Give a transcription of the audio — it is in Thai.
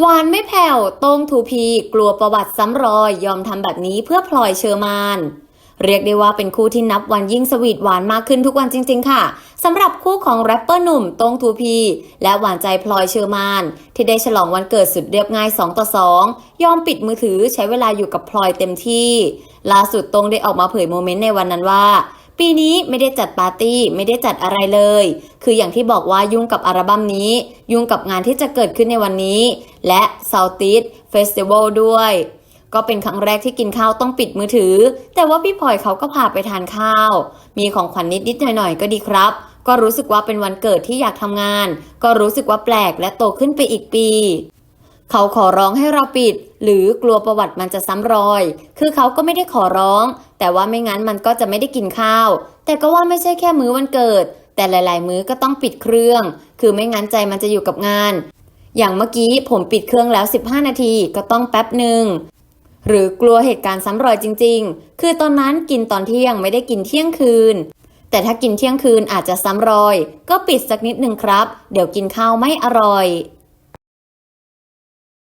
หวานไม่แผ่วโต้งทูพีกลัวประวัติซ้ำรอยยอมทำแบบนี้เพื่อพลอยเชอร์มาน เรียกได้ว่าเป็นคู่ที่นับวันยิ่งสวีทหวานมากขึ้นทุกวันจริง ๆ ค่ะสำหรับคู่ของแรปเปอร์หนุ่มโต้งทูพี และหวานใจพลอยเชอร์มาน ที่ได้ฉลองวันเกิดสุดเรียบง่าย 2 ต่อ 2 ยอมปิดมือถือใช้เวลาอยู่กับพลอยเต็มที่ล่าสุดโต้งได้ออกมาเผยโมเมนต์ในวันนั้นว่า ปีนี้ไม่ได้จัดปาร์ตี้ไม่ได้จัดอะไรเลย คืออย่างที่บอกว่ายุ่งกับอัลบั้มนี้ ยุ่งกับงานที่จะเกิดขึ้นในวันนี้ และ Southeast Festival ด้วย ก็เป็นครั้งแรกที่กินข้าวต้องปิดมือถือ แต่ว่าพี่พลอยเขาก็พาไปทานข้าว มีของขวัญนิดๆหน่อยๆก็ดีครับ ก็รู้สึกว่าเป็นวันเกิดที่อยากทำงาน ก็รู้สึกว่าแปลกและโตขึ้นไปอีกปี เขาขอร้องให้เราปิด หรือกลัวประวัติมันจะซ้ำรอย คือเขาก็ไม่ได้ขอร้อง แต่ว่าไม่งั้นมันก็จะไม่ได้กินข้าว แต่ก็ว่าไม่ใช่แค่มื้อวันเกิด แต่หลาย ๆ มื้อก็ต้องปิดเครื่อง คือไม่งั้นใจมันจะอยู่กับงาน อย่างเมื่อกี้ผมปิดเครื่องแล้ว 15 นาทีก็ต้องแป๊บหนึ่งหรือกลัวเหตุการณ์ซ้ำรอยจริง ๆ คือตอนนั้นกินตอนเที่ยงไม่ได้กินเที่ยงคืน แต่ถ้ากินเที่ยงคืนอาจจะซ้ำรอย ก็ปิดสักนิดหนึ่งครับ เดี๋ยวกินข้าวไม่อร่อย